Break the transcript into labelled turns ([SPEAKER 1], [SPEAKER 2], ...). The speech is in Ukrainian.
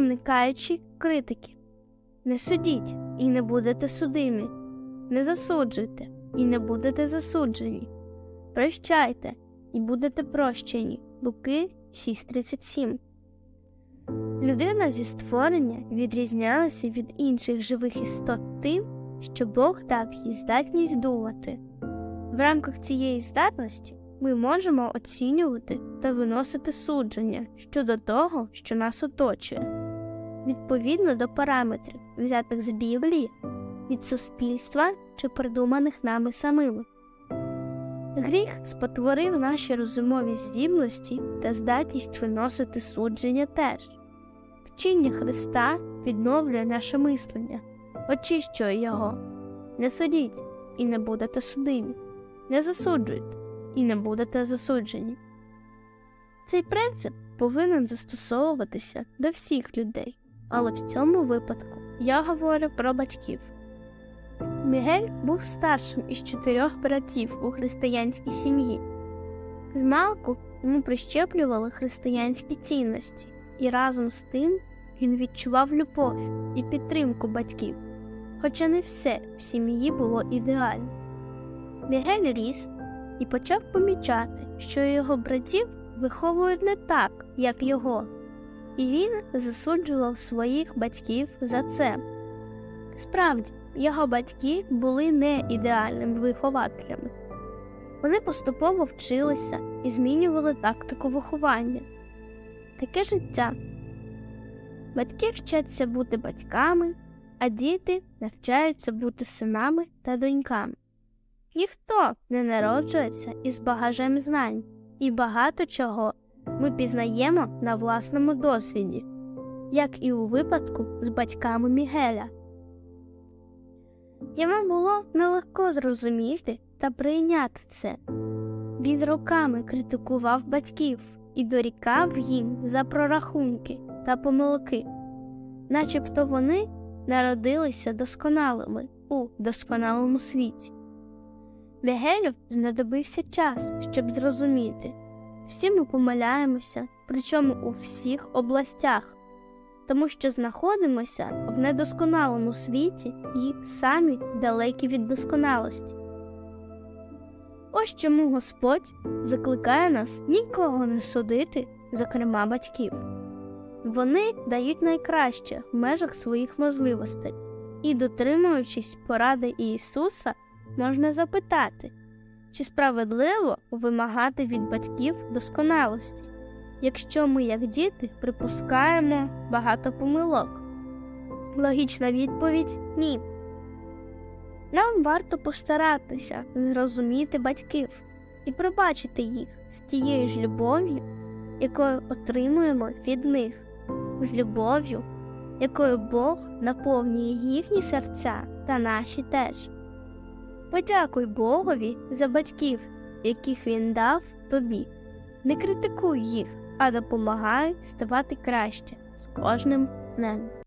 [SPEAKER 1] уникаючи критики. Не судіть і не будете судимі, не засуджуйте і не будете засуджені. Прощайте і будете прощені. Луки 6.37 Людина зі створення відрізнялася від інших живих істот тим, що Бог дав їй здатність думати. В рамках цієї здатності ми можемо оцінювати та виносити судження щодо того, що нас оточує, відповідно до параметрів, взятих з Біблії, від суспільства чи придуманих нами самими. Гріх спотворив наші розумові здібності та здатність виносити судження теж. Вчіння Христа відновлює наше мислення, очищує його. Не судіть і не будете судимі, не засуджуйте і не будете засуджені. Цей принцип повинен застосовуватися до всіх людей, але в цьому випадку я говорю про батьків. Мігель був старшим із чотирьох братів у християнській сім'ї. Змалку йому прищеплювали християнські цінності, і разом з тим він відчував любов і підтримку батьків, хоча не все в сім'ї було ідеально. Мігель ріс і почав помічати, що його братів виховують не так, як його, і він засуджував своїх батьків за це. Справді, його батьки були не ідеальними вихователями. Вони поступово вчилися і змінювали тактику виховання. Таке життя. Батьки вчаться бути батьками, а діти навчаються бути синами та доньками. Ніхто не народжується із багажем знань, і багато чого ми пізнаємо на власному досвіді, як і у випадку з батьками Мігеля. Йому було нелегко зрозуміти та прийняти це. Він роками критикував батьків і дорікав їм за прорахунки та помилки, начебто вони народилися досконалими у досконалому світі. Мігелю знадобився час, щоб зрозуміти, всі ми помиляємося, причому у всіх областях, тому що знаходимося в недосконалому світі і самі далекі від досконалості. Ось чому Господь закликає нас нікого не судити, зокрема батьків. Вони дають найкраще в межах своїх можливостей і, дотримуючись поради Ісуса, можна запитати, чи справедливо вимагати від батьків досконалості, якщо ми, як діти, припускаємо багато помилок? Логічна відповідь ні. Нам варто постаратися зрозуміти батьків і пробачити їх з тією ж любов'ю, якою отримуємо від них, з любов'ю, якою Бог наповнює їхні серця та наші теж. Подякуй Богові за батьків, яких він дав тобі. Не критикуй їх, а допомагай ставати краще з кожним днем.